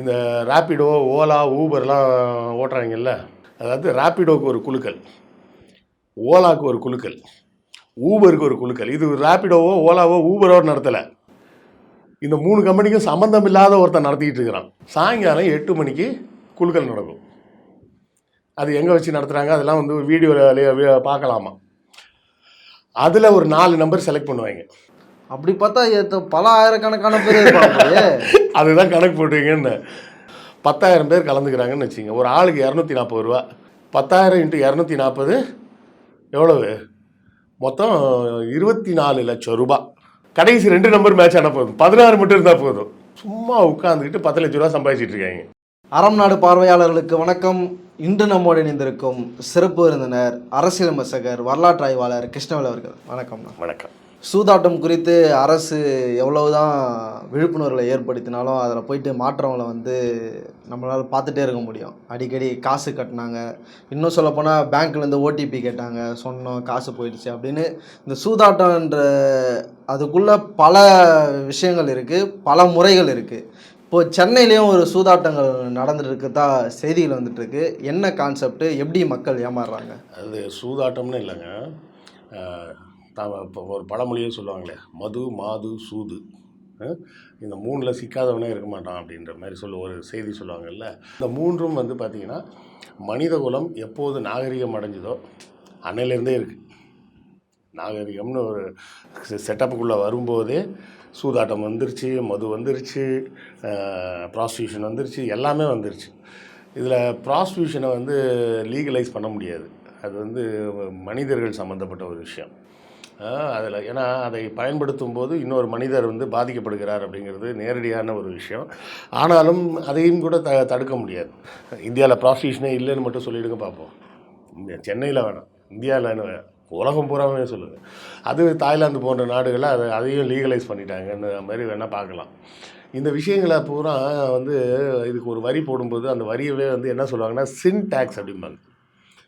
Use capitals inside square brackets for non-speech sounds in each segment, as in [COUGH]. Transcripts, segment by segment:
இந்த ரேப்பிடோ ஓலா ஊபர்லாம் ஓட்டுறாங்கல்ல அதாவது ரேப்பிடோக்கு ஒரு குழுக்கள் ஓலாவுக்கு ஒரு குழுக்கள் ஊபருக்கு ஒரு குழுக்கள் இது ரேப்பிடோவோ ஓலாவோ ஊபரோ நடத்தலை. இந்த மூணு கம்பெனிக்கும் சம்மந்தம் இல்லாத ஒருத்தன் நடத்திக்கிட்டு இருக்கிறான். சாயங்காலம் எட்டு மணிக்கு குழுக்கள் நடக்கும். அது எங்கே வச்சு நடத்துகிறாங்க அதெல்லாம் வந்து வீடியோவில் பார்க்கலாமா? அதில் ஒரு நாலு நம்பர் செலக்ட் பண்ணுவாங்க. அப்படி பார்த்தா பல ஆயிரக்கணக்கான பேர் [LAUGHS] அதுதான் கணக்கு போட்டுருங்கன்னு பத்தாயிரம் பேர் கலந்துக்கிறாங்கன்னு வச்சுங்க ஒரு ஆளுக்கு இரநூத்தி நாற்பது ரூபா. பத்தாயிரம் இன்ட்டு இரநூத்தி நாற்பது எவ்வளவு? மொத்தம் இருபத்தி நாலு லட்சம் ரூபாய் கடைசி ரெண்டு நம்பர் மேட்ச் ஆனால் போதும். பதினாறு மட்டும் இருந்தால் போதும். சும்மா உட்காந்துக்கிட்டு பத்து லட்ச ரூபா சம்பாதிச்சிட்டு இருக்காங்க. அறம் நாடு பார்வையாளர்களுக்கு வணக்கம். இன்று நம்மோடு இணைந்திருக்கும் சிறப்பு விருந்தினர் அரசியல் விமர்சகர் வரலாற்று ஆய்வாளர் கிருஷ்ணவேல் அவர்கள். வணக்கம்ண்ணா வணக்கம். சூதாட்டம் குறித்து அரசு எவ்வளவுதான் விழிப்புணர்வுகளை ஏற்படுத்தினாலும் அதில் போயிட்டு மாற்றவங்களை வந்து நம்மளால் பார்த்துட்டே இருக்க முடியும். அடிக்கடி காசு கட்டினாங்க. இன்னும் சொல்லப்போனால் பேங்க்லேருந்து ஓடிபி கேட்டாங்க. சொன்னோம் காசு போயிடுச்சு அப்படின்னு. இந்த சூதாட்டம்ன்ற அதுக்குள்ளே பல விஷயங்கள் இருக்குது பல முறைகள் இருக்குது இப்போது சென்னையிலையும் ஒரு சூதாட்டங்கள் நடந்துட்டு தான் செய்திகள் வந்துட்டுருக்கு. என்ன கான்செப்ட்? எப்படி மக்கள் ஏமாறுறாங்க? அது சூதாட்டம்னு இல்லைங்க. தான் இப்போ ஒரு பழமொழியே சொல்லுவாங்களே மது மாது சூது. இந்த மூணில் சிக்காதவனே இருக்க மாட்டான் அப்படின்ற மாதிரி சொல்ல ஒரு செய்தி சொல்லுவாங்கல்ல. இந்த மூன்றும் வந்து பார்த்திங்கன்னா மனித குலம் எப்போது நாகரிகம் அடைஞ்சதோ அன்னையிலேருந்தே இருக்குது நாகரிகம்னு ஒரு செட்டப்புக்குள்ளே வரும்போதே சூதாட்டம் வந்துருச்சு மது வந்துருச்சு ப்ராஸ்டியூஷன் வந்துருச்சு எல்லாமே வந்துருச்சு. இதில் ப்ராஸ்டியூஷனை வந்து லீகலைஸ் பண்ண முடியாது. அது வந்து மனிதர்கள் சம்மந்தப்பட்ட ஒரு விஷயம். அதில். ஏன்னா அதை பயன்படுத்தும் போது இன்னொரு மனிதர் வந்து பாதிக்கப்படுகிறார் அப்படிங்கிறது நேரடியான ஒரு விஷயம். ஆனாலும் அதையும் கூட த தடுக்க முடியாது. இந்தியாவில் ப்ராஸ்டியூஷனே இல்லைன்னு மட்டும் சொல்லிடுங்க பார்ப்போம் இந்த சென்னையில் வேணாம். இந்தியாவில் வேணாம். உலகம் பூராவே சொல்லுது. அது தாய்லாந்து போன்ற நாடுகளில் அதை அதையும் லீகலைஸ் பண்ணிட்டாங்கன்னு மாதிரி வேணால் பார்க்கலாம். இந்த விஷயங்களை பூரா வந்து இதுக்கு ஒரு வரி போடும்போது அந்த வரியவே வந்து என்ன சொல்லுவாங்கன்னா சின் டேக்ஸ் அப்படிம்பாங்க.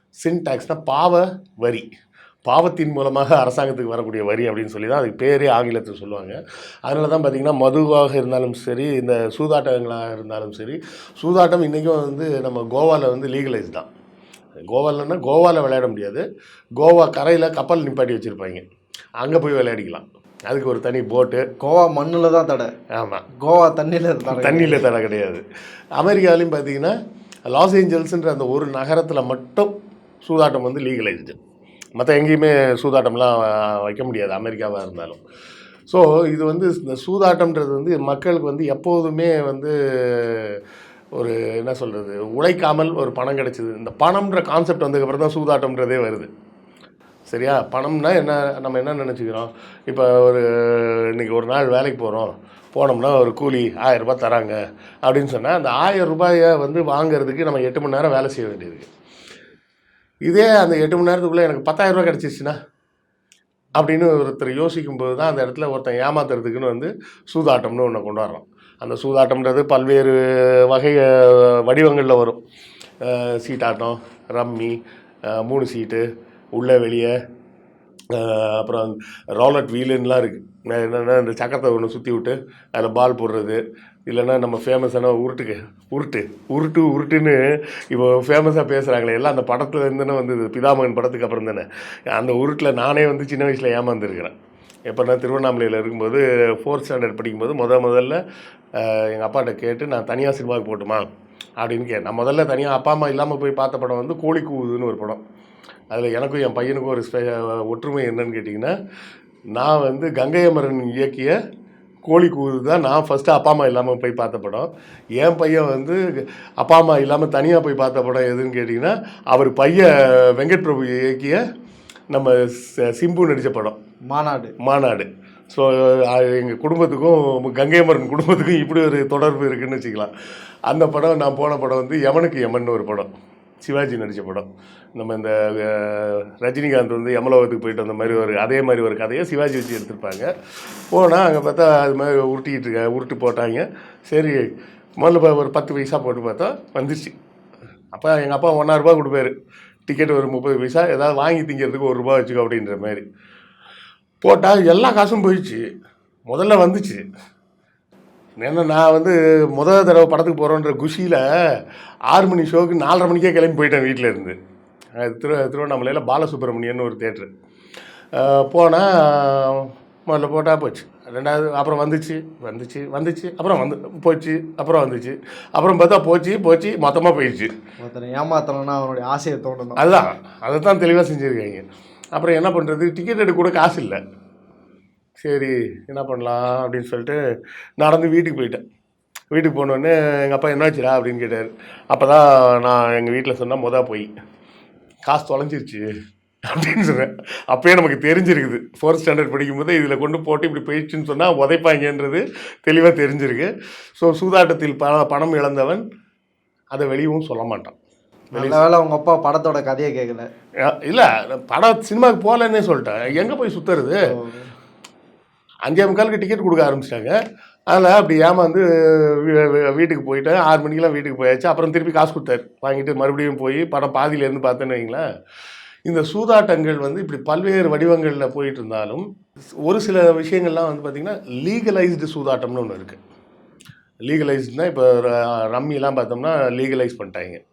சின் டேக்ஸ்னால் பாவ வரி. பாவத்தின் மூலமாக அரசாங்கத்துக்கு வரக்கூடிய வரி அப்படின்னு சொல்லி தான் அதுக்கு பேரே ஆங்கிலத்தில் சொல்லுவாங்க. அதனால தான் பார்த்திங்கன்னா மதுவாக இருந்தாலும் சரி இந்த சூதாட்டங்களாக இருந்தாலும் சரி சூதாட்டம் இன்றைக்கும் வந்து நம்ம கோவாவில் வந்து லீகலைஸ் தான். கோவாலன்னா கோவாவில் விளையாட முடியாது. கோவா கரையில் கப்பல் நிப்பாட்டி வச்சுருப்பாங்க. அங்கே போய் விளையாடிக்கலாம். அதுக்கு ஒரு தனி போட்டு. கோவா மண்ணில் தான் தடை. ஆமாம் கோவா தண்ணியில் தடை தண்ணியில் தடை கிடையாது. அமெரிக்காலையும் பார்த்தீங்கன்னா லாஸ் ஏஞ்சல்ஸ்ன்ற அந்த ஒரு நகரத்தில் மட்டும் சூதாட்டம் வந்து லீகலைஸ்டு மற்ற எங்கேயுமே சூதாட்டம்லாம் வைக்க முடியாது அமெரிக்காவாக இருந்தாலும். ஸோ இது வந்து இந்த சூதாட்டம்ன்றது வந்து மக்களுக்கு வந்து எப்போதுமே வந்து ஒரு என்ன சொல்கிறது உழைக்காமல் ஒரு பணம் கிடச்சிது. இந்த பணம்ன்ற கான்செப்ட் வந்ததுக்கப்புறம் தான் சூதாட்டம்ன்றதே வருது. சரியா? பணம்னா என்ன நம்ம என்ன நினச்சிக்கிறோம்? இப்போ ஒரு இன்றைக்கி ஒரு நாள் வேலைக்கு போகிறோம் போனோம்னா ஒரு கூலி ஆயிரம் ரூபாய் தராங்க. அப்படின்னு சொன்னால் அந்த ஆயிரம் ரூபாயை வந்து வாங்குறதுக்கு நம்ம எட்டு மணி நேரம் வேலை செய்ய வேண்டியது இதே அந்த எட்டு மணி நேரத்துக்குள்ளே எனக்கு பத்தாயிரரூபா ரூபாய் அப்படின்னு ஒருத்தர் யோசிக்கும்போது தான் அந்த இடத்துல ஒருத்தன் ஏமாத்துறதுக்குன்னு வந்து சூதாட்டம்னு ஒன்று கொண்டாடுறோம் அந்த சூதாட்டம்ன்றது பல்வேறு வகை வடிவங்களில் வரும். சீட்டாட்டம் ரம்மி மூணு சீட்டு உள்ளே வெளியே அப்புறம் ரோலட் வீலுன்னெலாம் இருக்குது என்னென்னா இந்த சக்கரத்தை ஒன்று சுற்றி விட்டு அதில் பால் போடுறது இல்லைன்னா நம்ம ஃபேமஸான உருட்டுக்கு உருட்டு உருட்டு உருட்டுன்னு இப்போ ஃபேமஸாக பேசுகிறாங்களே எல்லாம் அந்த படத்துல இருந்துன்னு வந்தது பிதாமகன் படத்துக்கு அப்புறம் தானே. அந்த உருட்டில் நானே வந்து சின்ன வயசில் ஏமாந்துருக்கிறேன். எப்போ நான் திருவண்ணாமலையில் இருக்கும்போது ஃபோர்த் ஸ்டாண்டர்ட் படிக்கும்போது முத முதல்ல எங்கள் அப்பாட்ட கேட்டு நான் தனியாக சினிமாவுக்கு போட்டுமா அப்படின்னு கேட்டேன். நான் முதல்ல தனியாக அப்பா அம்மா இல்லாமல் போய் பார்த்த படம் வந்து கோழி கூவுதுன்னு ஒரு படம். அதில் எனக்கும் என் பையனுக்கும் ஒரு ஸ்பெ ஒற்றுமை என்னன்னு கேட்டிங்கன்னா நான் வந்து கங்கை அமரன் இயக்கிய கோழி கூவுது தான் நான் ஃபஸ்ட்டு அப்பா அம்மா இல்லாமல் போய் பார்த்த படம். என் பையன் வந்து அப்பா அம்மா இல்லாமல் தனியாக போய் பார்த்த படம் எதுன்னு கேட்டிங்கன்னா அவர் பையன் வெங்கட் பிரபு இயக்கிய நம்ம சிம்பு நடித்த படம். மாநாடு. மாநாடு. ஸோ எங்கள் குடும்பத்துக்கும் கங்கை அமரன் குடும்பத்துக்கும் இப்படி ஒரு தொடர்பு இருக்குன்னு வச்சுக்கலாம். அந்த படம் நான் போன படம் வந்து யமனுக்கு யமன் ஒரு படம். சிவாஜி நடித்த படம். நம்ம இந்த ரஜினிகாந்த் வந்து யமலோகத்துக்கு போயிட்டு வந்த மாதிரி ஒரு அதே மாதிரி ஒரு கதையை சிவாஜி வச்சு எடுத்திருப்பாங்க. போனால் அங்கே பார்த்தா அது மாதிரி உருட்டிக்கிட்டு இருக்க உருட்டு போட்டாங்க. சரி முதல்ல ஒரு பத்து பைசா போட்டு பார்த்தா வந்துருச்சு. அப்போ எங்கள் அப்பா ஒன்றா ரூபா கொடுப்பாரு. டிக்கெட் ஒரு முப்பது பைசா ஏதாவது வாங்கி திங்கிறதுக்கு ஒரு ரூபா வச்சுக்கோ அப்படின்ற மாதிரி. போட்டால் எல்லா காசும் போயிடுச்சு. முதல்ல வந்துச்சு. ஏன்னா நான் வந்து முதல் தடவை படத்துக்கு போகிறோன்ற குஷியில் ஆறு மணி ஷோக்கு நாலரை மணிக்கே கிளம்பி போயிட்டேன் வீட்டில் இருந்து. திரு திருவண்ணாமலையில் பாலசுப்ரமணியன் ஒரு தேட்ரு. போனால் முதல்ல போட்டால் போச்சு. ரெண்டாவது அப்புறம் வந்துச்சு வந்துச்சு வந்துச்சு அப்புறம் வந்து போச்சு அப்புறம் வந்துச்சு. அப்புறம் பார்த்தா போச்சு போச்சு மொத்தமாக போயிடுச்சு. ஒருத்தனை ஏமாத்தலைன்னா அவனுடைய ஆசையை தோண்டணும் அதுதான். அதை தான் தெளிவாக செஞ்சுருக்காங்க. அப்புறம் என்ன பண்ணுறது டிக்கெட் எடுக்க கூட காசு இல்லை. சரி என்ன பண்ணலாம் அப்படின்னு சொல்லிட்டு நடந்து வீட்டுக்கு போயிட்டேன். வீட்டுக்கு போனோடனே எங்கள் அப்பா என்னாச்சுடா அப்படின்னு கேட்டார். அப்போ தான் நான் எங்கள் வீட்டில் சொன்னால் மொதா போய் காசு தொலைஞ்சிருச்சு அப்படின்னு சொன்னேன். அப்போயே நமக்கு தெரிஞ்சிருக்குது. ஃபோர்த் ஸ்டாண்டர்ட் படிக்கும்போது இதில் கொண்டு போட்டு இப்படி போயிடுச்சுன்னு சொன்னால் உதைப்பாங்கன்றது தெளிவாக தெரிஞ்சிருக்கு. ஸோ சூதாட்டத்தில் ப பணம் இழந்தவன் அதை வெளியவும் சொல்ல மாட்டான். நல்ல வேளை உங்க அப்பா படத்தோட கதையை கேட்கல இல்லை படம் சினிமாவுக்கு போகலன்னே சொல்லிட்டேன். எங்கே போய் சுற்றுறது அஞ்சே முக்காலுக்கு டிக்கெட் கொடுக்க ஆரம்பிச்சிட்டாங்க. அதில் அப்படி ஏமாந்து வீ- வீட்டுக்கு போயிட்டேன் ஆறு மணிக்கெலாம் வீட்டுக்கு போயாச்சு. அப்புறம் திருப்பி காசு கொடுத்தாரு. வாங்கிட்டு மறுபடியும் போய் படம் பாதியிலேருந்து பார்த்தேன்னு வைங்களேன். இந்த சூதாட்டங்கள் வந்து இப்படி பல்வேறு வடிவங்களில் போயிட்டு இருந்தாலும் ஒரு சில விஷயங்கள்லாம் வந்து பார்த்திங்கன்னா லீகலைஸ்டு சூதாட்டம்னு ஒன்று இருக்குது லீகலைஸ்டுனால் இப்போ ர- ரம்மிலாம் பார்த்தோம்னா லீகலைஸ் பண்ணிட்டாங்க.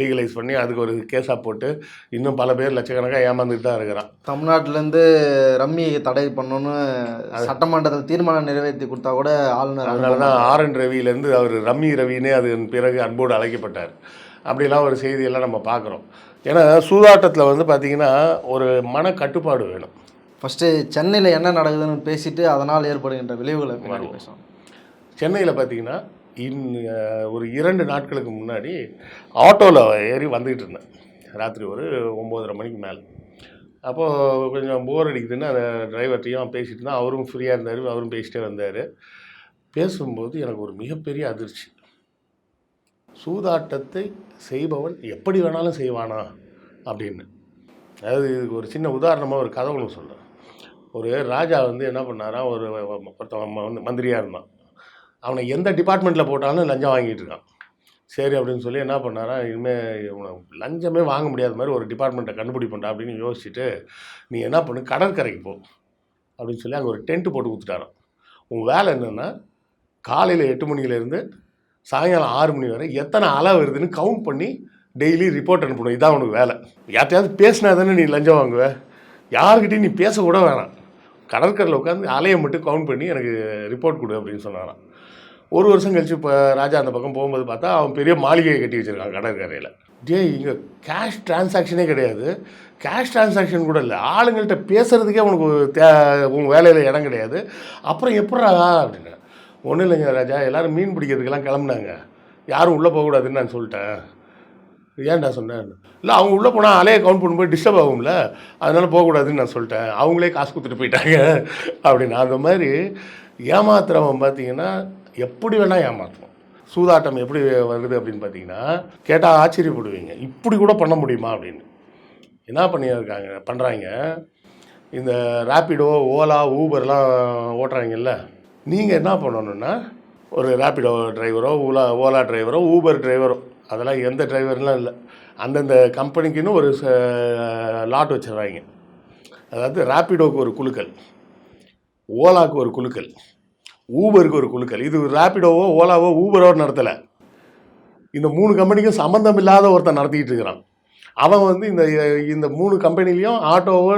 லீகலைஸ் பண்ணி அதுக்கு ஒரு கேஸாக போட்டு இன்னும் பல பேர் லட்சக்கணக்காக ஏமாந்துட்டு தான் இருக்கிறான். தமிழ்நாட்டுல இருந்து ரம்மியை தடை பண்ணணும்னு சட்டமன்றத்தில் தீர்மானம் நிறைவேற்றி கொடுத்தா கூட ஆளுநர் அதனால தான் ஆர் என் ரவியிலேருந்து அவர் ரம்மி ரவினே அதன் பிறகு அன்போடு அழைக்கப்பட்டார். அப்படிலாம் ஒரு செய்தியெல்லாம் நம்ம பார்க்குறோம். ஏன்னா சூதாட்டத்தில் வந்து பார்த்திங்கன்னா ஒரு மன கட்டுப்பாடு வேணும். ஃபஸ்ட்டு சென்னையில் என்ன நடக்குதுன்னு பேசிட்டு அதனால் ஏற்படுகின்ற விளைவுகளை பின்னாடி பேசணும் சென்னையில் பார்த்தீங்கன்னா இன் ஒரு இரண்டு நாட்களுக்கு முன்னாடி ஆட்டோவில் ஏறி வந்துக்கிட்டு இருந்தேன். ராத்திரி ஒரு ஒம்போதரை மணிக்கு மேலே. அப்போது கொஞ்சம் போர் அடிக்குதுன்னு அந்த டிரைவர்கிட்டையும் பேசிகிட்டு இருந்தேன். அவரும் ஃப்ரீயாக இருந்தார். அவரும் பேசிட்டே வந்தார். பேசும்போது எனக்கு ஒரு மிகப்பெரிய அதிர்ச்சி. சூதாட்டத்தை செய்பவன் எப்படி வேணாலும் செய்வானா? அப்படின்னு. அதாவது இதுக்கு ஒரு சின்ன உதாரணமாக ஒரு கதை ஒன்று சொல்கிறேன் ஒரு ராஜா வந்து என்ன பண்ணாராம் ஒரு ஒருத்தவன் வந்து மந்திரியாக இருந்தான். அவனை எந்த டிபார்ட்மெண்ட்டில் போட்டாலும் லஞ்சம் வாங்கிட்டு இருக்கான். சரி அப்படின்னு சொல்லி என்ன பண்ணாரா இனிமேல் இவனை லஞ்சமே வாங்க முடியாத மாதிரி ஒரு டிபார்ட்மெண்ட்டை கண்டுபிடிப்பண்டா அப்படின்னு யோசிச்சுட்டு நீ என்ன பண்ணு கடற்கரைக்கு போ அப்படின்னு சொல்லி அங்கே ஒரு டென்ட்டு போட்டு கொடுத்துட்டாரான் உன் வேலை என்னென்னா காலையில் எட்டு மணிலேருந்து சாயங்காலம் ஆறு மணி வரை எத்தனை அலை வருதுன்னு கவுண்ட் பண்ணி டெய்லி ரிப்போர்ட் அனுப்பணும். இதான் உனக்கு வேலை. யார்ட்டையாவது பேசினா தானே நீ லஞ்சம் வாங்குவ. யாருக்கிட்டையும் நீ பேசக்கூட வேணாம். கடற்கரையில் உட்காந்து அலையை மட்டும் கவுண்ட் பண்ணி எனக்கு ரிப்போர்ட் கொடு அப்படின்னு சொன்னாராம். ஒரு வருஷம் கழிச்சு இப்போ ராஜா அந்த பக்கம் போகும்போது பார்த்தா அவன் பெரிய மாளிகையை கட்டி வச்சிருக்கான் கடற்கரையில். டே இங்கே கேஷ் டிரான்சாக்ஷனே கிடையாது. கேஷ் டிரான்சாக்ஷன் கூட இல்லை. ஆளுங்கள்ட்ட பேசுகிறதுக்கே உனக்கு தே உன் வேலையில் இடம் கிடையாது. அப்புறம் எப்படா அப்படின்னு. ஒன்றும் இல்லைங்க ராஜா எல்லோரும் மீன் பிடிக்கிறதுக்கெல்லாம் கிளம்புனாங்க. யாரும் உள்ளே போகக்கூடாதுன்னு நான் சொல்லிட்டேன். ஏன்டா சொன்னேன்? இல்லை அவங்க உள்ளே போனால் அலையை கவுண்ட் பண்ணும்போது டிஸ்டர்ப் ஆகும்ல. அதனால் போகக்கூடாதுன்னு நான் சொல்லிட்டேன். அவங்களே காசு கொடுத்துட்டு போயிட்டாங்க. அப்படின்னு. அந்த மாதிரி ஏமாத்துறவன் பார்த்தீங்கன்னா எப்படி வேணால் ஏமாற்றுவோம் சூதாட்டம் எப்படி வருது அப்படின்னு பார்த்தீங்கன்னா கேட்டால் ஆச்சரியப்படுவீங்க. இப்படி கூட பண்ண முடியுமா அப்படின்னு. என்ன பண்ணியிருக்காங்க பண்ணுறாங்க இந்த ரேப்பிடோ ஓலா ஊபர்லாம் ஓட்டுறாங்கல்ல. நீங்கள் என்ன பண்ணணுன்னா ஒரு ரேப்பிடோ டிரைவரோ ஓலா ஓலா டிரைவரோ ஊபர் டிரைவரோ அதெல்லாம் எந்த டிரைவர்லாம் இல்லை. அந்தந்த கம்பெனிக்குன்னு ஒரு லாட் வச்சிடுறாங்க அதாவது ரேப்பிடோக்கு ஒரு குழுக்கள் ஓலாவுக்கு ஒரு குழுக்கள். ஊபருக்கு ஒரு குழுக்கள். இது ரேப்பிடோவோ ஓலாவோ ஊபரோ நடத்தலை. இந்த மூணு கம்பெனிக்கும் சம்மந்தம் இல்லாத ஒருத்தன் நடத்திக்கிட்டு இருக்கிறான். அவன் வந்து இந்த இந்த மூணு கம்பெனிலையும் ஆட்டோவோ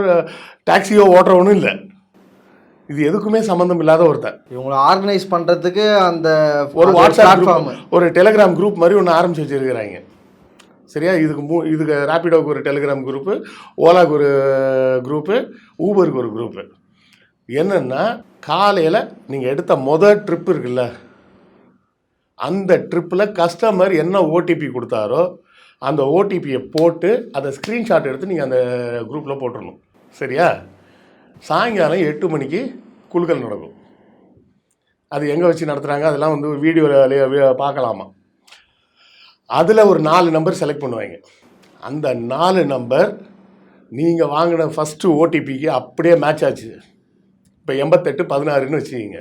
டாக்ஸியோ ஓட்டுறவனும் இல்லை. இது எதுக்குமே சம்மந்தம் இல்லாத ஒருத்தன். இவங்களை ஆர்கனைஸ் பண்ணுறதுக்கு அந்த ஒரு வாட்ஸ்அப் ஒரு டெலிகிராம் குரூப் மாதிரி ஒன்று ஆரம்பிச்சு வச்சிருக்கிறாங்க. சரியா? இதுக்கு மூ இதுக்கு ரேப்பிடோக்கு ஒரு டெலிகிராம் குரூப்பு ஓலாக்கு ஒரு குரூப்பு ஊபருக்கு ஒரு குரூப்பு என்னென்னா காலையில் நீங்கள் எடுத்த மொதல் ட்ரிப் இருக்குல்ல அந்த ட்ரிப்பில் கஸ்டமர் என்ன ஓடிபி கொடுத்தாரோ அந்த ஓடிபியை போட்டு அதை ஸ்க்ரீன்ஷாட் எடுத்து நீங்கள் அந்த குரூப்பில் போட்டுடணும் சரியா? சாயங்காலம் எட்டு மணிக்கு குழுக்கள் நடக்கும். அது எங்கே வச்சு நடத்துகிறாங்க அதெல்லாம் வந்து வீடியோவில் பார்க்கலாமா? அதில் ஒரு நாலு நம்பர் செலக்ட் பண்ணுவாங்க. அந்த நாலு நம்பர் நீங்கள் வாங்கின ஃபஸ்ட்டு ஓடிபிக்கு அப்படியே மேட்ச் ஆச்சு. இப்போ எண்பத்தெட்டு பதினாறுன்னு வச்சுக்கிங்க.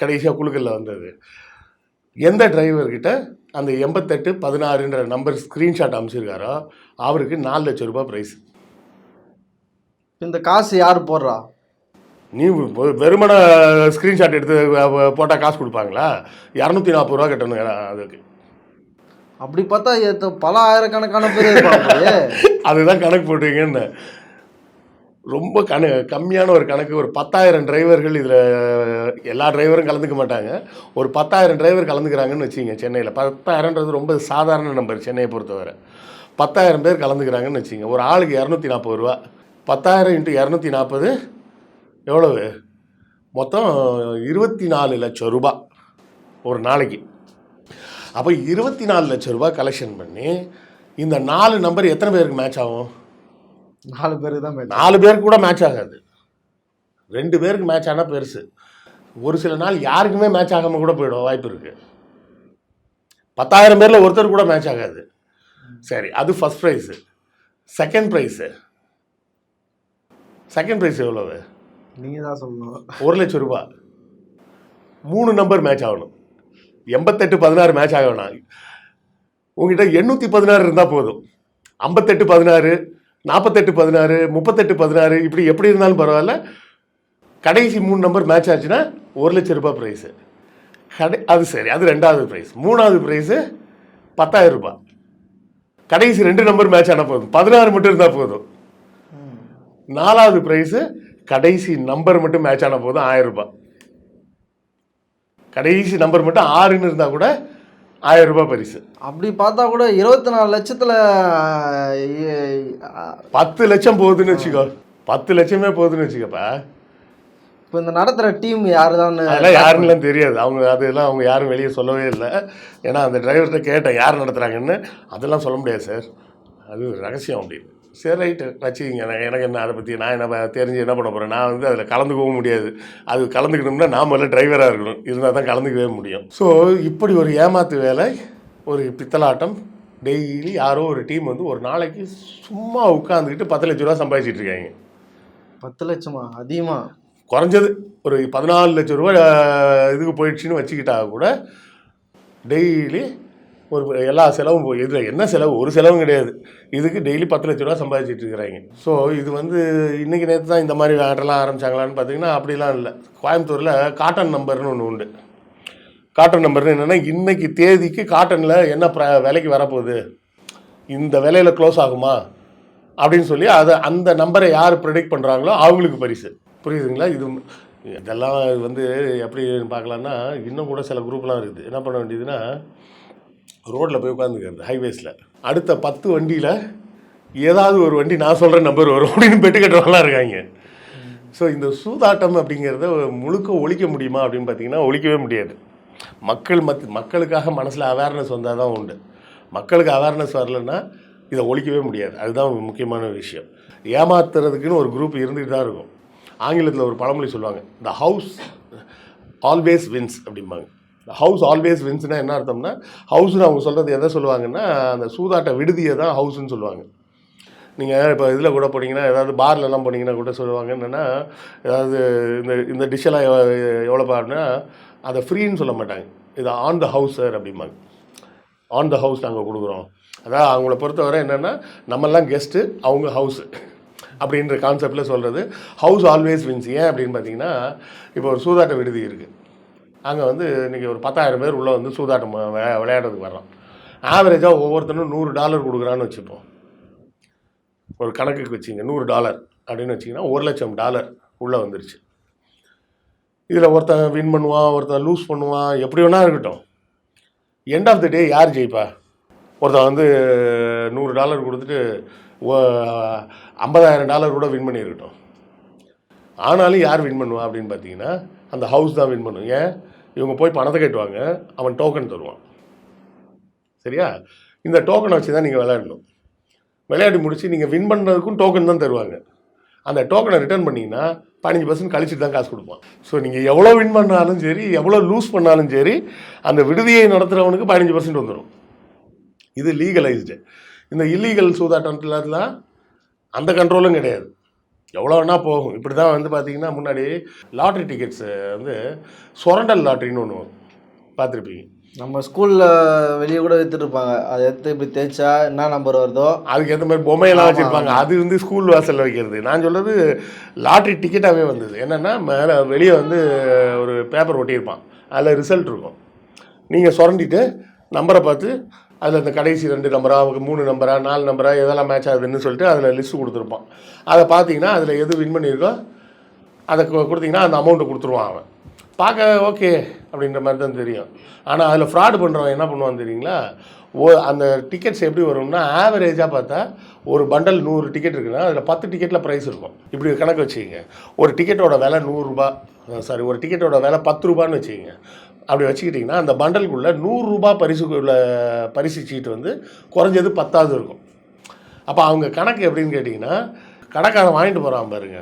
கடைசியாக குழுக்களில் வந்தது. எந்த டிரைவர்கிட்ட அந்த எண்பத்தெட்டு பதினாறுன்ற நம்பர் ஸ்க்ரீன்ஷாட் அமைச்சிருக்காரோ அவருக்கு நாலு லட்ச ரூபாய் ப்ரைஸ் இந்த காசு யார் போடுறா? நீ வெறுமன ஸ்க்ரீன்ஷாட் எடுத்து போட்டால் காசு கொடுப்பாங்களா? இரநூத்தி நாற்பது ரூபா கட்டணும் அதுக்கு. அப்படி பார்த்தா பல ஆயிரக்கணக்கான பேர் [LAUGHS] அதுதான் கணக்கு போட்டுருங்கன்னு ரொம்ப கண கம்மியான ஒரு கணக்கு. ஒரு பத்தாயிரம் டிரைவர்கள் இதில் எல்லா டிரைவரும் கலந்துக்க மாட்டாங்க. ஒரு பத்தாயிரம் டிரைவர் கலந்துக்கிறாங்கன்னு வச்சுங்க சென்னையில். பத்தாயிரன்றது ரொம்ப சாதாரண நம்பர் சென்னையை பொறுத்தவரை. பத்தாயிரம் பேர் கலந்துக்கிறாங்கன்னு வச்சுங்க ஒரு ஆளுக்கு இரநூத்தி நாற்பது ரூபா. பத்தாயிரம் இன்ட்டு இரநூத்தி நாற்பது எவ்வளவு? மொத்தம் இருபத்தி நாலு லட்சம் ரூபா ஒரு நாளைக்கு. அப்போ இருபத்தி நாலு லட்சம் ரூபாய் கலெக்ஷன் பண்ணி இந்த நாலு நம்பர் எத்தனை பேருக்கு மேட்ச் ஆகும்? நாலு பேருக்கு தான் நாலு பேருக்கு கூட மேட்ச் ஆகாது. ரெண்டு பேருக்கு மேட்ச் ஆனால் பெருசு. ஒரு சில நாள் யாருக்குமே மேட்ச் ஆகாமல் கூட போயிடும் வாய்ப்பு இருக்கு. பத்தாயிரம் பேரில் ஒருத்தர் கூட மேட்ச் ஆகாது. சரி அது first prize second prize second prize எவ்வளவு? நீங்கள் தான் சொல்லணும். ஒரு லட்சம் ரூபாய் மூணு நம்பர் மேட்ச் ஆகணும். எண்பத்தெட்டு பதினாறு மேட்ச் ஆக வேணாம். உங்ககிட்ட எண்ணூற்றி பதினாறு இருந்தால் போதும். ஐம்பத்தெட்டு பதினாறு நாற்பத்தெட்டு பதினாறு முப்பத்தெட்டு பதினாறு இப்படி எப்படி இருந்தாலும் பரவாயில்ல. கடைசி மூணு நம்பர் மேட்ச் ஆச்சுன்னா ஒரு லட்சம் ரூபாய் ப்ரைஸு கடை அது சரி அது ரெண்டாவது ப்ரைஸ் மூணாவது ப்ரைஸு பத்தாயிரம் ரூபாய். கடைசி ரெண்டு நம்பர் மேட்ச் ஆனால் போதும். பதினாறு மட்டும் இருந்தால் போதும். நாலாவது ப்ரைஸு கடைசி நம்பர் மட்டும் மேட்ச் ஆனால் போதும் ஆயிரம் ரூபாய். கடைசி நம்பர் மட்டும் ஆறுன்னு இருந்தால் கூட ஆயிரம் ரூபாய் பரிசு. அப்படி பார்த்தா கூட இருபத்தி நாலு லட்சத்தில் பத்து லட்சம் போகுதுன்னு வச்சுக்கோ. பத்து லட்சமே போகுதுன்னு வச்சுக்கப்பா. இப்போ இந்த நடத்துகிற டீம் யாரு தான் அதெல்லாம் யாருன்னுலாம் தெரியாது. அவங்க அதெல்லாம் அவங்க யாரும் வெளியே சொல்லவே இல்லை. ஏன்னா அந்த டிரைவர்கிட்ட கேட்டேன் யார் நடத்துகிறாங்கன்னு அதெல்லாம் சொல்ல முடியாது சார் அது ரகசியம் அப்படின்னு சரி ரைட்டு வச்சுக்கிங்க. எனக்கு எனக்கு என்ன அதை பற்றி நான் என்ன தெரிஞ்சு என்ன பண்ண போகிறேன் நான் வந்து அதில் கலந்துக்கவும் முடியாது. அது கலந்துக்கணும்னா நான் முதல்ல டிரைவராக இருக்கணும். இருந்தால் தான் கலந்துக்கவே முடியும். ஸோ இப்படி ஒரு ஏமாத்து வேலை ஒரு பித்தலாட்டம் டெய்லி யாரோ ஒரு டீம் வந்து ஒரு நாளைக்கு சும்மா உட்காந்துக்கிட்டு பத்து லட்ச ரூபா சம்பாதிச்சிட்டு இருக்காங்க. பத்து லட்சமா? அதிகமா? குறைஞ்சது. ஒரு பதினாலு லட்ச ரூபா இதுக்கு போயிடுச்சுன்னு வச்சுக்கிட்டா கூட டெய்லி ஒரு எல்லா செலவும் போய் இதில் என்ன செலவு? ஒரு செலவும் கிடையாது. இதுக்கு டெய்லி பத்து லட்ச ரூபா சம்பாதிச்சிட்டு இருக்கிறாங்க. ஸோ இது வந்து இன்றைக்கி நேற்று தான் இந்த மாதிரி வேட்டெல்லாம் ஆரம்பிச்சாங்களான்னு பார்த்தீங்கன்னா அப்படிலாம் இல்லை. கோயம்புத்தூரில் காட்டன் நம்பர்னு ஒன்று உண்டு. காட்டன் நம்பர்னு என்னென்னா இன்றைக்கி தேதிக்கு காட்டனில் என்ன ப்ர விலைக்கு வரப்போகுது? இந்த விலையில் க்ளோஸ் ஆகுமா? அப்படின்னு சொல்லி அதை அந்த நம்பரை யார் ப்ரொடெக்ட் பண்ணுறாங்களோ அவங்களுக்கு பரிசு. புரியுதுங்களா? இது இதெல்லாம் வந்து எப்படி பார்க்கலான்னா இன்னும் கூட சில குரூப்லாம் இருக்குது. என்ன பண்ண வேண்டியதுன்னா ரோட்டில் போய் உட்காந்துக்கிறது ஹைவேஸில் அடுத்த பத்து வண்டியில் ஏதாவது ஒரு வண்டி நான் சொல்கிற நம்பர் வரும் அப்படின்னு பெட்டு கட்டுறவங்களாம் இருக்காங்க. ஸோ இந்த சூதாட்டம் அப்படிங்கிறத முழுக்க ஒழிக்க முடியுமா அப்படின்னு பார்த்தீங்கன்னா ஒழிக்கவே முடியாது. மக்கள் மத் மக்களுக்காக மனசில் அவேர்னஸ் வந்தால் தான் உண்டு. மக்களுக்கு அவேர்னஸ் வரலன்னா இதை ஒழிக்கவே முடியாது. அதுதான் முக்கியமான விஷயம். ஏமாத்துறதுக்குன்னு ஒரு குரூப் இருந்துகிட்டு தான் இருக்கும். ஆங்கிலத்தில் ஒரு பழமொழி சொல்லுவாங்க த ஹவுஸ் ஆல்வேஸ் வின்ஸ் அப்படிம்பாங்க. ஹவுஸ் ஆல்வேஸ் வின்ஸ்னால் என்ன அர்த்தம்னா ஹவுஸ்னு அவங்க சொல்கிறது எதை சொல்லுவாங்கன்னா அந்த சூதாட்ட விடுதியை தான் ஹவுஸ்ன்னு சொல்லுவாங்க. நீங்கள் இப்போ இதில் கூட போனீங்கன்னா ஏதாவது பார்லலாம் போனீங்கன்னா கூட சொல்லுவாங்க. என்னென்னா ஏதாவது இந்த இந்த டிஷ்ஷெல்லாம் எவ்வளோ பாருன்னா அதை ஃப்ரீன்னு சொல்ல மாட்டாங்க. இது ஆன் த ஹவுஸ் சார் அப்படிம்பாங்க. ஆன் த ஹவுஸ் நாங்கள் கொடுக்குறோம். அதாவது அவங்கள பொறுத்தவரை என்னென்னா நம்மெல்லாம் கெஸ்ட்டு அவங்க ஹவுஸு அப்படின்ற கான்செப்டில் சொல்கிறது ஹவுஸ் ஆல்வேஸ் வின்ஸ் ஏன் அப்படின்னு பார்த்தீங்கன்னா இப்போ ஒரு சூதாட்ட விடுதி இருக்குது அங்கே வந்து இன்றைக்கி ஒரு பத்தாயிரம் பேர் உள்ளே வந்து சூதாட்டம் விளையாடுறதுக்கு வர்றோம். ஆவரேஜாக ஒவ்வொருத்தனும் நூறு டாலர் கொடுக்குறான்னு வச்சுப்போம். ஒரு கணக்குக்கு வச்சிங்க நூறு டாலர் அப்படின்னு வச்சிங்கன்னா ஒரு லட்சம் டாலர் உள்ளே வந்துருச்சு. இதில் ஒருத்தன் வின் பண்ணுவான் ஒருத்தன் லூஸ் பண்ணுவான் எப்படி வேணா இருக்கட்டும். எண்ட் ஆஃப் த டே யார் ஜெயிப்பா? ஒருத்தன் வந்து நூறு டாலர் கொடுத்துட்டு ஐம்பதாயிரம் டாலர் கூட வின் பண்ணியிருக்கட்டும். ஆனாலும் யார் வின் பண்ணுவா அப்படின்னு பார்த்தீங்கன்னா அந்த ஹவுஸ் தான் வின் பண்ணும். ஏன்? இவங்க போய் பணத்தை கட்டுவாங்க அவன் டோக்கன் தருவான். சரியா? இந்த டோக்கனை வச்சு தான் நீங்கள் விளையாடணும். விளையாடி முடிச்சு நீங்கள் வின் பண்ணுறதுக்கும் டோக்கன் தான் தருவாங்க. அந்த டோக்கனை ரிட்டர்ன் பண்ணீங்கன்னா பதினஞ்சு பர்சன்ட் கழிச்சிட்டு தான் காசு கொடுப்பான். ஸோ நீங்கள் எவ்வளோ வின் பண்ணாலும் சரி எவ்வளோ லூஸ் பண்ணாலும் சரி அந்த விடுதியை நடத்துகிறவனுக்கு பதினஞ்சு பர்சன்ட் வந்துடும் இது லீகலைஸ்டு இந்த இல்லீகல் சூதாட்டத்துலலாம் அந்த கண்ட்ரோலும் கிடையாது. எவ்வளோ வேணா போகும். இப்படி தான் வந்து பார்த்தீங்கன்னா முன்னாடி லாட்ரி டிக்கெட்ஸு வந்து சுரண்டல் லாட்ரின்னு ஒன்று பார்த்துருப்பீங்க. நம்ம ஸ்கூலில் வெளியே கூட வித்துட்டு இருப்பாங்க அதை எடுத்து இப்படி தேய்ச்சா என்ன நம்பர் வருதோ? அதுக்கு ஏற்ற மாதிரி பொம்மையெல்லாம் வச்சுருப்பாங்க. அது வந்து ஸ்கூல் வாசலில் வைக்கிறது. நான் சொல்கிறது லாட்ரி டிக்கெட்டாகவே வந்தது. என்னென்னா மேலே வெளியே வந்து ஒரு பேப்பர் ஒட்டியிருப்பான். அதில் ரிசல்ட் இருக்கும். நீங்கள் சுரண்டிட்டு நம்பரை பார்த்து அதில் இந்த கடைசி ரெண்டு நம்பரா மூணு நம்பரா நாலு நம்பரா எதெல்லாம் மேட்ச் ஆகுதுன்னு சொல்லிட்டு அதில் லிஸ்ட்டு கொடுத்துருப்பான். அதை பார்த்தீங்கன்னா அதில் எது வின் பண்ணியிருக்கோ அதை கொடுத்தீங்கன்னா அந்த அமௌண்ட்டை கொடுத்துருவான் அவன். பார்க்க ஓகே அப்படின்ற மாதிரி தான் தெரியும். ஆனால் அதில் ஃப்ராடு பண்ணுறவன் என்ன பண்ணுவான் தெரியுங்களா? ஓ அந்த டிக்கெட்ஸ் எப்படி வரும்னா ஆவரேஜாக பார்த்தா ஒரு பண்டல் நூறு டிக்கெட் இருக்குன்னா அதில் பத்து டிக்கெட்டில் ப்ரைஸ் இருக்கும். இப்படி கணக்கு வச்சுக்கோங்க. ஒரு டிக்கெட்டோட விலை நூறுரூபா சாரி ஒரு டிக்கெட்டோட விலை பத்து ரூபான்னு வச்சுக்கோங்க. அப்படி வச்சுக்கிட்டிங்கன்னா அந்த பண்டலுக்குள்ளே நூறுரூபா பரிசுக்குள்ள பரிசு சீட்டு வந்து குறைஞ்சது பத்தாவது இருக்கும். அப்போ அவங்க கணக்கு எப்படின்னு கேட்டிங்கன்னா கடைக்காரன் வாங்கிட்டு போகிறான் பாருங்க.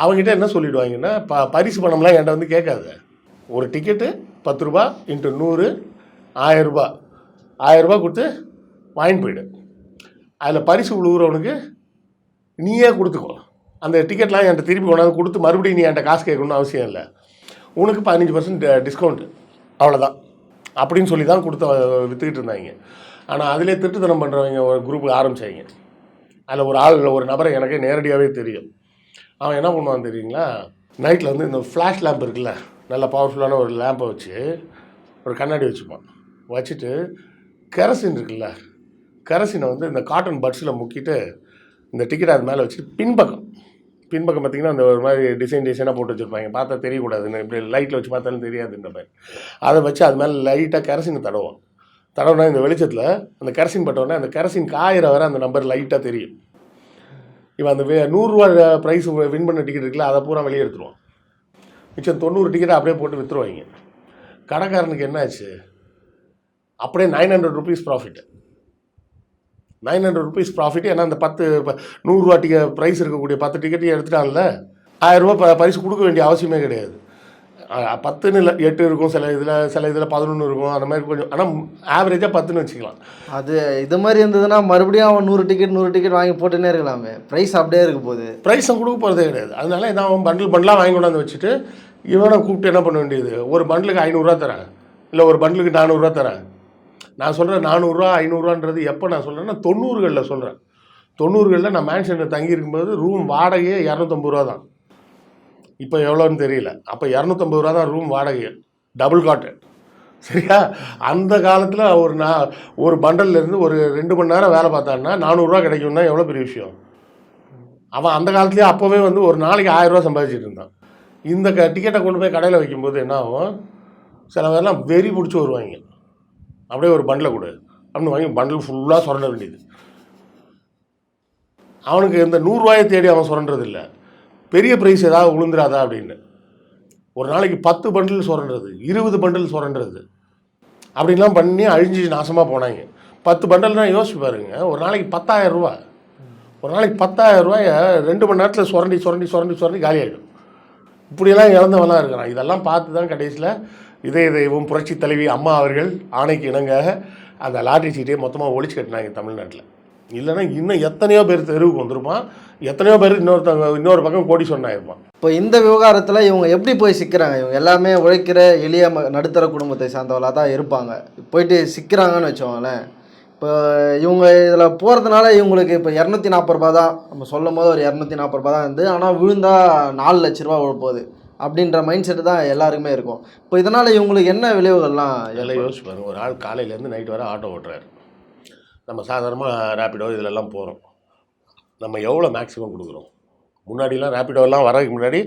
அவங்ககிட்ட என்ன சொல்லிடுவாங்கன்னா ப பரிசு பணம்லாம் என்கிட்ட வந்து கேட்காத. ஒரு டிக்கெட்டு பத்து ரூபா இன்ட்டு நூறு ஆயரூபா ஆயரூபா கொடுத்து வாங்கிட்டு போயிடு. அதில் பரிசு விழுகுறவனுக்கு நீயே கொடுத்துக்கோ. அந்த டிக்கெட்லாம் என்கிட்ட திருப்பி கொண்டாந்து கொடுத்து மறுபடியும் நீ என்கிட்ட காசு கேட்கணும்னு அவசியம் இல்லை. உனக்கு பதினஞ்சு பர்சன்ட் டிஸ்கவுண்ட்டு அவ்வளோதான் அப்படின்னு சொல்லி தான் கொடுத்து விற்றுக்கிட்டு இருந்தாங்க. ஆனால் அதிலே திட்டுத்தனம் பண்ணுறவங்க ஒரு குரூப் ஆரம்பிச்சாங்க. அதில் ஒரு ஆள் ஒரு நபரை எனக்கே நேரடியாகவே தெரியும். அவன் என்ன பண்ணுவான் தெரியுங்களா? நைட்டில் வந்து இந்த ஃப்ளாஷ் லேம்ப் இருக்குல்ல நல்ல பவர்ஃபுல்லான ஒரு லேம்பை வச்சு ஒரு கண்ணாடி வச்சுப்பான். வச்சுட்டு கெரசின் இருக்குல்ல கெரசினை வந்து இந்த காட்டன் பட்ஸில் முக்கிட்டு இந்த டிக்கெட் அது மேலே வச்சு பின்பக்கம் பின்பக்கம் பார்த்தீங்கன்னா அந்த ஒரு மாதிரி டிசைன் டிசைனாக போட்டு வச்சுருப்பாங்க. பார்த்தா தெரியக்கூடாதுன்னு இப்படி லைட்டில் வச்சு பார்த்தாலும் தெரியாதுன்ற மாதிரி. அதை வச்சு அது மேலே லைட்டாக கரசினை தடவும். தடவுனா இந்த வெளிச்சத்தில் அந்த கரசின் பட்டோடனே அந்த கரசின் காயிற வர அந்த நம்பர் லைட்டாக தெரியும். இவன் அந்த நூறுரூவா ப்ரைஸ் வின் பண்ண டிக்கெட் இருக்குல்ல அதை பூரா வெளியே எடுத்துருவான். மிச்சம் தொண்ணூறு டிக்கெட்டை அப்படியே போட்டு விற்றுருவாங்க கடைக்காரனுக்கு என்னாச்சு? அப்படியே nine hundred rupees profit nine hundred rupees profit ஏன்னா அந்த பத்து நூறுரூவா டிக்கெட் ப்ரைஸ் இருக்கக்கூடிய பத்து டிக்கெட்டையும் எடுத்துட்டான்ல ஆயிரரூபா ப பரிசு கொடுக்க வேண்டிய அவசியமே கிடையாது. பத்துன்னு இல்லை எட்டு இருக்கும் சில இதில் சில இதில் பதினொன்று இருக்கும் அந்த மாதிரி கொஞ்சம் ஆனால் ஆவரேஜாக பத்துன்னு வச்சுக்கலாம். அது இது மாதிரி இருந்ததுன்னா மறுபடியும் அவன் நூறு டிக்கெட் நூறு டிக்கெட் வாங்கி போட்டுன்னே இருக்கலாமே. ப்ரைஸ் அப்படியே இருக்க போகுது. ப்ரைஸும் கொடுக்க போகிறதே கிடையாது. அதனால என்ன அவன் பண்டில் பண்டலாக வாங்கி கொண்டாந்து வச்சுட்டு இவனை கூப்பிட்டு என்ன பண்ண வேண்டியது? ஒரு பண்டலுக்கு ஐநூறுரூவா தரேன். இல்லை ஒரு பண்டலுக்கு நானூறுரூவா தரேன். நான் சொல்கிறேன் நானூறுரூவா ஐநூறுரூவான்றது எப்போ நான் சொல்கிறேன்னா தொண்ணூறுகளில் சொல்கிறேன் தொண்ணூறுகளில் நான் மேன்ஷனில் தங்கியிருக்கும்போது ரூம் வாடகையே இரநூத்தம்பது ரூபா தான். இப்போ எவ்வளோன்னு தெரியல. அப்போ இரநூத்தம்பது ரூபா தான் ரூம் வாடகை டபுள் காட்டு சரியா? அந்த காலத்தில் ஒரு நான் ஒரு பண்டல்லேருந்து ஒரு ரெண்டு மணி நேரம் வேலை பார்த்தான்னா நானூறுரூவா கிடைக்கும்னா எவ்வளோ பெரிய விஷயம்? அவன் அந்த காலத்துலேயே அப்போவே வந்து ஒரு நாளைக்கு ஆயிரம் சம்பாதிச்சுட்டு சம்பாதிச்சிட்டு இருந்தான். இந்த க டிக்கெட்டை கொண்டு போய் கடையில் வைக்கும்போது என்ன ஆகும்? சில பேர்லாம் வெறி பிடிச்சி வருவாங்க. அப்படியே ஒரு பண்டில் கொடு. அப்படின்னு வாங்கி பண்டில் ஃபுல்லாக சுரண்ட வேண்டியது. அவனுக்கு இந்த நூறுரூவாயை தேடி அவன் சுரண்டது இல்லை. பெரிய ப்ரைஸ் ஏதாவது விழுந்துராதா அப்படின்னு. ஒரு நாளைக்கு பத்து பண்டில் சுரண்டுறது இருபது பண்டில் சுரண்டுறது அப்படின்லாம் பண்ணி அழிஞ்சு நாசமாக போனாங்க. பத்து பண்டல்னால் யோசிச்சு பாருங்க ஒரு நாளைக்கு பத்தாயிரம் ரூபா ஒரு நாளைக்கு பத்தாயிரம் ரூபாய ரெண்டு மணி நேரத்தில் சுரண்டி சுரண்டி சுரண்டி சுரண்டி காலியாகிடும் இப்படியெல்லாம் இழந்தவெல்லாம் இருக்கிறான் இதெல்லாம் பார்த்து தான் கடைசியில் இதய தெய்வம் புரட்சி தலைவி அம்மா அவர்கள் ஆணைக்கு இணங்க அந்த லாட்ரி சீட்டையே மொத்தமாக ஒழிச்சு கட்டினாங்க தமிழ்நாட்டில். இல்லைன்னா இன்னும் எத்தனையோ பேர் தெருவுக்கு வந்திருப்பான். எத்தனையோ பேர் இன்னொருத்தவங்க இன்னொரு பக்கம் கோடி சொன்னாயிருப்பான் இப்போ இந்த விவகாரத்தில் இவங்க எப்படி போய் சிக்கிறாங்க? இவங்க எல்லாமே உழைக்கிற எளிய ம நடுத்தர குடும்பத்தை சார்ந்தவளாக தான் இருப்பாங்க. போயிட்டு சிக்கிறாங்கன்னு வச்சுக்கோங்களேன். இப்போ இவங்க இதில் போகிறதுனால இவங்களுக்கு இப்போ இரநூத்தி நாற்பது ரூபா தான். நம்ம சொல்லும் போது ஒரு இரநூத்தி நாற்பது ரூபா தான் இருந்து ஆனால் விழுந்தால் நாலு லட்ச ரூபா போகுது அப்படின்ற மைண்ட் செட்டு தான் எல்லாருக்குமே இருக்கும். இப்போ இதனால் இவங்களுக்கு என்ன விளைவுகள்லாம் இதெல்லாம் யோசிச்சு பாருங்க. ஒரு ஆள் காலையிலேருந்து நைட் வரை ஆட்டோ ஓட்டுறாரு. நம்ம சாதாரணமாக ரேப்பிடோ இதிலெல்லாம் போகிறோம் நம்ம எவ்வளோ மேக்ஸிமம் கொடுக்குறோம்? முன்னாடிலாம் ரேப்பிடோலாம் வரதுக்கு முன்னாடி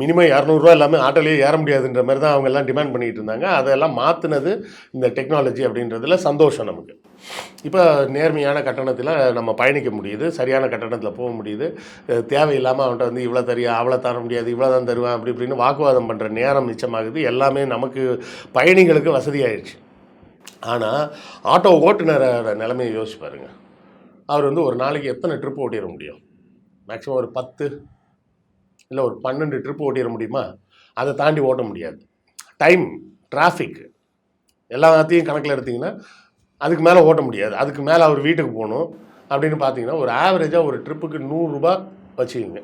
மினிமம் இரநூறுவா எல்லாமே ஆட்டோலேயே ஏற முடியாதுன்ற மாதிரி தான் அவங்க எல்லாம் டிமாண்ட் பண்ணிகிட்டு இருந்தாங்க. அதெல்லாம் மாற்றினது இந்த டெக்னாலஜி அப்படின்றதுல சந்தோஷம் நமக்கு. இப்போ நேர்மையான கட்டணத்தில் நம்ம பயணிக்க முடியுது சரியான கட்டணத்தில் போக முடியுது. தேவையில்லாமல் அவன்கிட்ட வந்து இவ்வளோ தரியா அவ்வளோ தர முடியாது இவ்வளோ தான் தருவேன் அப்படி இப்படின்னு வாக்குவாதம் பண்ணுற நேரம் மிச்சமாகுது. எல்லாமே நமக்கு பயணிகளுக்கு வசதியாயிடுச்சு ஆனால் ஆட்டோ ஓட்டுநரோட நிலைமையை யோசிச்சு பாருங்க. அவர் வந்து ஒரு நாளைக்கு எத்தனை ட்ரிப் ஓட்டிட முடியும்? மேக்ஸிமம் ஒரு பத்து இல்லை ஒரு பன்னெண்டு ட்ரிப் ஓட்டிட முடியுமா? அதை தாண்டி ஓட்ட முடியாது. டைம் டிராஃபிக் எல்லாத்தையும் கணக்கில் எடுத்திங்கன்னா அதுக்கு மேலே ஓட்ட முடியாது. அதுக்கு மேலே அவர் வீட்டுக்கு போகணும். அப்படின்னு பார்த்தீங்கன்னா ஒரு ஆவரேஜாக ஒரு ட்ரிப்புக்கு நூறுரூபா வச்சுக்கிங்க.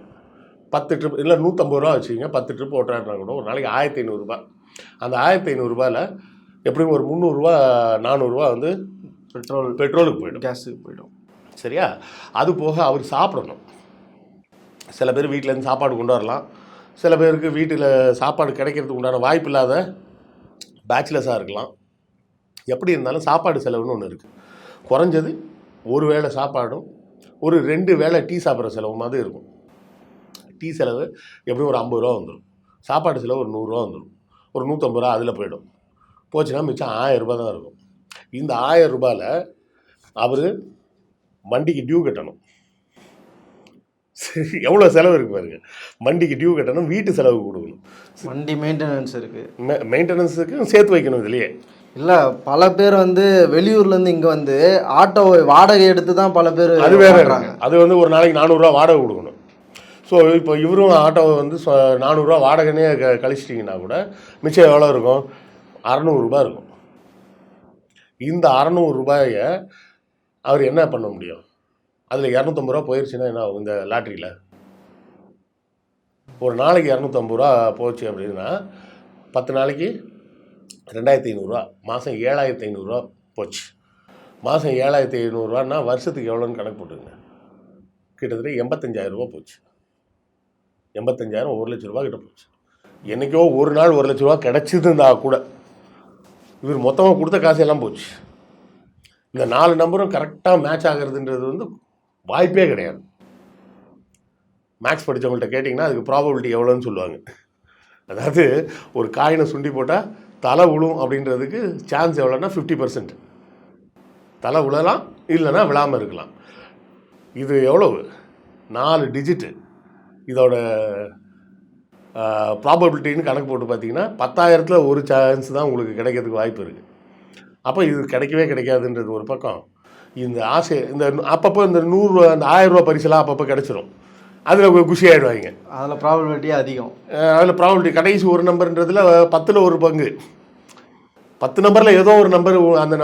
பத்து ட்ரிப் இல்லை நூற்றம்பது ரூபா வச்சுக்கிங்க. பத்து ட்ரிப் ஓட்டுறாருனா கூட ஒரு நாளைக்கு ஆயிரத்தி ஐநூறுரூபா அந்த ஆயிரத்தி ஐநூறுரூபாவில் எப்படியும் ஒரு முந்நூறுரூவா நானூறுரூவா வந்து பெட்ரோல் பெட்ரோலுக்கு போயிடும். கேஸுக்கு போயிடும். சரியா? அது போக அவர் சாப்பிடணும். சில பேர் வீட்டிலேருந்து சாப்பாடு கொண்டு வரலாம். சில பேருக்கு வீட்டில் சாப்பாடு கிடைக்கிறதுக்கு உண்டான வாய்ப்பு இல்லாத பேச்சுலர்ஸாக இருக்கலாம். எப்படி இருந்தாலும் சாப்பாடு செலவுன்னு ஒன்று இருக்குது குறைஞ்சது ஒரு வேளை சாப்பாடும் ஒரு ரெண்டு வேளை டீ சாப்பிட்ற செலவுமாவது இருக்கும். டீ செலவு எப்படியும் ஒரு ஐம்பது ரூபா வந்துடும் சாப்பாடு செலவு ஒரு நூறுரூவா வந்துடும் ஒரு நூற்றம்பது ரூபா அதில் போயிடும். போச்சுன்னா மிச்சம் ஆயிரம் ரூபாய் தான் இருக்கும். இந்த ஆயிரம் ரூபாயில் அவர் வண்டிக்கு டியூ கட்டணும். சரி எவ்வளோ செலவு இருக்கு பாருங்க. வண்டிக்கு டியூ கட்டணும் வீட்டு செலவு கொடுக்கணும். வண்டி மெயின்டெனன்ஸ் இருக்குது மெ மெயின்டெனன்ஸுக்கு சேர்த்து வைக்கணும் இதுலேயே. இல்லை பல பேர் வந்து வெளியூர்லேருந்து இங்கே வந்து ஆட்டோ வாடகை எடுத்து தான் பல பேர் அது வேற. அது வந்து ஒரு நாளைக்கு நானூறுரூவா வாடகை கொடுக்கணும். ஸோ இப்போ இவரும் ஆட்டோவை வந்து நானூறுரூவா வாடகைனே க கழிச்சிட்டிங்கன்னா கூட மிச்சம் எவ்வளோ இருக்கும்? அறநூறுபா இருக்கும். இந்த அறநூறுபாயை அவர் என்ன பண்ண முடியும்? அதில் இரநூத்தம்பது ரூபா போயிடுச்சுன்னா என்ன ஆகும் இந்த லாட்ரியில் ஒரு நாளைக்கு இரநூத்தம்பது ரூபா போச்சு அப்படின்னா பத்து நாளைக்கு ரெண்டாயிரத்தி ஐநூறுரூவா மாதம் ஏழாயிரத்தி ஐநூறுரூவா போச்சு. மாதம் ஏழாயிரத்தி ஐநூறுரூவான்னா வருஷத்துக்கு எவ்வளோன்னு கணக்கு போட்டுங்க கிட்டத்தட்ட எண்பத்தஞ்சாயிரரூபா போச்சு. எண்பத்தஞ்சாயிரம் ஒரு லட்ச ரூபா கிட்ட போச்சு. என்றைக்கோ ஒரு நாள் ஒரு லட்ச ரூபா கிடச்சிருந்தா கூட இவர் மொத்தமாக கொடுத்த காசு எல்லாம் போச்சு. இந்த நாலு நம்பரும் கரெக்டாக மேட்ச் ஆகிறதுன்றது வந்து வாய்ப்பே கிடையாது. மேக்ஸ் படித்தவங்கள்ட்ட கேட்டிங்கன்னா அதுக்கு ப்ராபபிலிட்டி எவ்வளோன்னு சொல்லுவாங்க. அதாவது ஒரு காயினை சுண்டி போட்டால் தலை விழும் அப்படின்றதுக்கு சான்ஸ் எவ்வளோன்னா ஃபிஃப்டி பர்சன்ட் தலை விழலாம் இல்லைன்னா விழாமல் இருக்கலாம். இது எவ்வளவு? நாலு டிஜிட்டு இதோட ப்ராபபிலிட்டின்னு கணக்கு போட்டு பார்த்தீங்கன்னா பத்தாயிரத்தில் ஒரு சான்ஸ் தான் உங்களுக்கு கிடைக்கிறதுக்கு வாய்ப்பு இருக்குது அப்போ இது கிடைக்கவே கிடைக்காதுன்றது ஒரு பக்கம். இந்த ஆசை இந்த அப்பப்போ இந்த நூறுரூவா அந்த ஆயிரரூவா பரிசுலாம் அப்பப்போ கிடச்சிரும். அதில் குஷி ஆகிடுவாங்க அதில் ப்ராபபிலிட்டி அதிகம். அதில் ப்ராபபிலிட்டி கடைசி ஒரு நம்பர்ன்றதுல பத்தில் ஒரு பங்கு. பத்து நம்பரில் ஏதோ ஒரு நம்பர் அந்த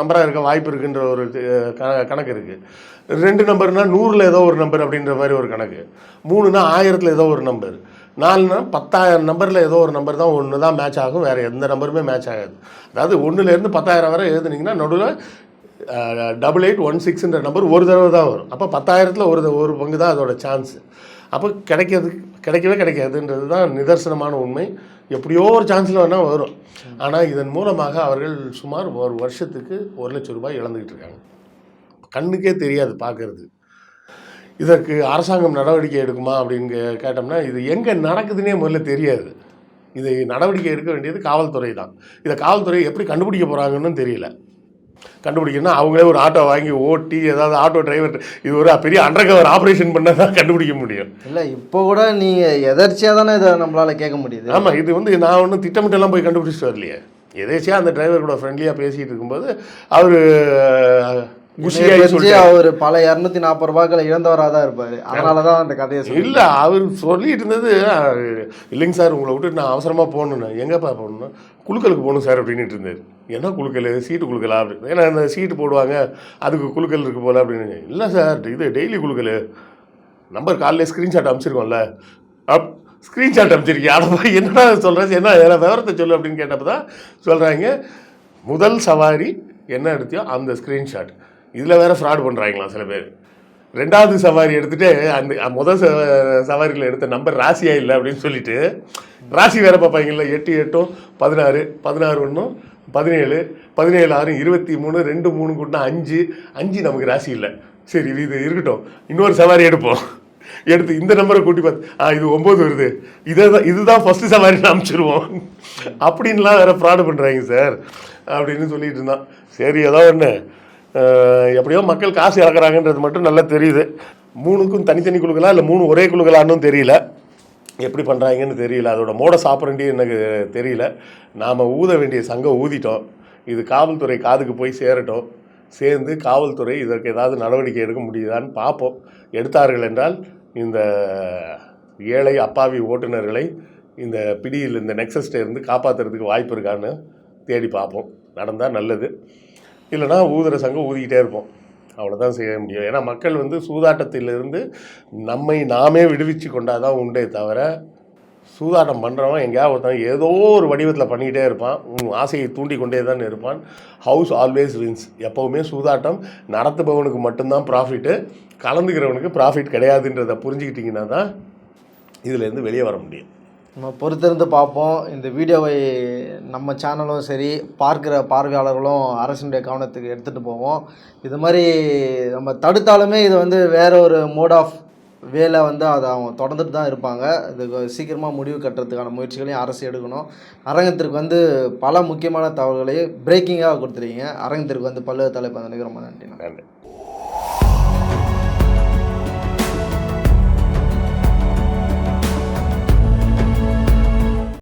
நம்பராக இருக்க வாய்ப்பு இருக்குன்ற ஒரு கணக்கு இருக்குது ரெண்டு நம்பர்னா நூறில் ஏதோ ஒரு நம்பர் அப்படின்ற மாதிரி ஒரு கணக்கு. மூணுனா ஆயிரத்தில் ஏதோ ஒரு நம்பர். நாலுனா பத்தாயிரம் நம்பரில் ஏதோ ஒரு நம்பர் தான் ஒன்று தான் மேட்ச் ஆகும் வேறு எந்த நம்பருமே மேட்ச் ஆகாது. அதாவது ஒன்றுலேருந்து பத்தாயிரம் வரை எழுதுனீங்கன்னா நடுவில் டபுள் எயிட் ஒன் சிக்ஸ்ன்ற நம்பர் ஒரு தடவை தான் வரும். அப்போ பத்தாயிரத்தில் ஒரு ஒரு பங்கு தான் அதோட சான்ஸ் அப்போ கிடைக்கிறது கிடைக்கவே கிடைக்காதுன்றது தான் நிதர்சனமான உண்மை. எப்படியோ ஒரு சான்ஸில் வேணால் வரும். ஆனால் இதன் மூலமாக அவர்கள் சுமார் ஒரு வருஷத்துக்கு ஒரு லட்சம் ரூபாய் இழந்துக்கிட்டு இருக்காங்க. கண்ணுக்கே தெரியாது பார்க்கறது இதற்கு அரசாங்கம் நடவடிக்கை எடுக்குமா அப்படின்னு கேட்டோம்னா இது எங்கே நடக்குதுன்னே முதல்ல தெரியாது. இது நடவடிக்கை எடுக்க வேண்டியது காவல்துறை தான். இதை காவல்துறை எப்படி கண்டுபிடிக்க போகிறாங்கன்னு தெரியல. கண்டுபிடிக்கணும்னா அவங்களே ஒரு ஆட்டோ வாங்கி ஓட்டி ஏதாவது ஆட்டோ டிரைவர் இது ஒரு பெரிய அண்டர் கவர் ஆப்ரேஷன் பண்ணால் தான் கண்டுபிடிக்க முடியும். இல்லை இப்போ கூட நீங்கள் எதர்ச்சியாக தானே இதை நம்மளால் கேட்க முடியுது. ஆமாம் இது வந்து நான் ஒன்றும் திட்டமிட்டெல்லாம் போய் கண்டுபிடிச்சிட்டு வரலையே. எதேச்சியாக அந்த டிரைவர் கூட ஃப்ரெண்ட்லியாக பேசிகிட்டு இருக்கும்போது அவர் அவர் பல இரநூத்தி நாற்பது ரூபாய்கள் இழந்தவராக தான் இருப்பார். அதனால தான் அந்த கதையை இல்லை அவர் சொல்லிட்டு இருந்தது "அஹ், இல்லைங்க சார் உங்களை விட்டு நான் அவசரமாக போகணுன்னு எங்கேப்பா போகணுன்னா குழுக்களுக்கு போகணும் சார் அப்படின்ட்டு இருந்தார். என்ன குழுக்கள் சீட்டு குழுக்களா அப்படின்னு ஏன்னா அந்த சீட்டு போடுவாங்க அதுக்கு குழுக்கள் இருக்கு போல அப்படின்னு. இல்லை சார் இது டெய்லி குழுக்கள் நம்பர் காலையில் ஸ்க்ரீன்ஷாட் அனுப்பிச்சிருக்கோம்ல. அப் ஸ்க்ரீன்ஷாட் அனுப்பிச்சிருக்கீங்க அதை போய் என்னடா சொல்கிறேன் என்ன விவரத்தை சொல்லு அப்படின்னு கேட்டப்போ தான் சொல்கிறாங்க முதல் சவாரி என்ன எடுத்தியோ அந்த ஸ்க்ரீன்ஷாட் இதில் வேற ஃப்ராட் பண்ணுறாங்களாம் சில பேர். ரெண்டாவது சவாரி எடுத்துகிட்டு அந்த முதல் ச- சவாரியில் எடுத்த நம்பர் ராசியா இல்லை அப்படின்னு சொல்லிட்டு ராசி வேற பார்ப்பாங்கல்ல எட்டு எட்டும் பதினாறு பதினாறு ஒன்றும் பதினேழு பதினேழு ஆறு இருபத்தி மூணு ரெண்டு மூணு கூட்டினா அஞ்சு அஞ்சு நமக்கு ராசி இல்லை. சரி இது இது இருக்கட்டும். இன்னொரு சவாரி எடுப்போம். எடுத்து இந்த நம்பரை கூட்டி பார்த்து ஆ இது ஒம்பது வருது. இதை தான் இதுதான் ஃபஸ்ட்டு சவாரின்னு அனுப்பிச்சிருவோம். அப்படின்லாம் வேற ஃப்ராடு பண்ணுறாங்க சார். அப்படின்னு சொல்லிட்டு இருந்தான். சரி ஏதோ ஒன்று எப்படியோ மக்கள் காசு இறக்குறாங்கன்றது மட்டும் நல்லா தெரியுது. மூணுக்கும் தனித்தனி குழுக்களா இல்லை மூணு ஒரே குழுக்களான்னு தெரியல. எப்படி பண்ணுறாங்கன்னு தெரியல. அதோட மோட சாப்பிட்றண்டி எனக்கு தெரியல. நாம் ஊத வேண்டிய சங்கம் ஊதிட்டோம். இது காவல்துறை காதுக்கு போய் சேரட்டும். சேர்ந்து காவல்துறை இதற்கு ஏதாவது நடவடிக்கை எடுக்க முடியுதான்னு பார்ப்போம். எடுத்தார்கள் என்றால் இந்த ஏழை அப்பாவி ஓட்டுநர்களை இந்த பிடியில் இந்த நெக்ஸஸ்டே இருந்து காப்பாற்றுறதுக்கு வாய்ப்பு இருக்கான்னு தேடி பார்ப்போம். நடந்தால் நல்லது. இல்லைனா ஊதுற சங்கம் ஊதிக்கிட்டே இருப்போம். அவ்வளோதான் செய்ய முடியும். ஏன்னா மக்கள் வந்து சூதாட்டத்திலிருந்து நம்மை நாமே விடுவிச்சு கொண்டாதான் உண்டே தவிர சூதாட்டம் பண்ணுறவன் எங்கேயாவது ஒருத்தன் ஏதோ ஒரு வடிவத்தில் பண்ணிக்கிட்டே இருப்பான். உன் ஆசையை தூண்டி கொண்டே தான் இருப்பான். ஹவுஸ் ஆல்வேஸ் வின்ஸ் எப்போவுமே சூதாட்டம் நடத்துபவனுக்கு மட்டும்தான் ப்ராஃபிட்டு கலந்துக்கிறவனுக்கு ப்ராஃபிட் கிடையாதுன்றதை புரிஞ்சுக்கிட்டிங்கன்னா தான் இதுலேருந்து வெளியே வர முடியும். நம்ம பொறுத்திருந்து பார்ப்போம். இந்த வீடியோவை நம்ம சேனலும் சரி பார்க்குற பார்வையாளர்களும் அரசினுடைய கவனத்துக்கு எடுத்துகிட்டு போவோம். இது மாதிரி நம்ம தடுத்தாலுமே இது வந்து வேற ஒரு மோட் ஆஃப் வேலை வந்து அதை அவங்க தொடர்ந்துட்டு தான் இருப்பாங்க. இது சீக்கிரமாக முடிவு கட்டுறதுக்கான முயற்சிகளையும் அரசு எடுக்கணும். அரங்கத்திற்கு வந்து பல முக்கியமான தகவல்களை பிரேக்கிங்காக கொடுத்துருக்கீங்க அரங்கத்திற்கு வந்து பல்வேறு தலைப்பு ரொம்ப நன்றி நன்றி.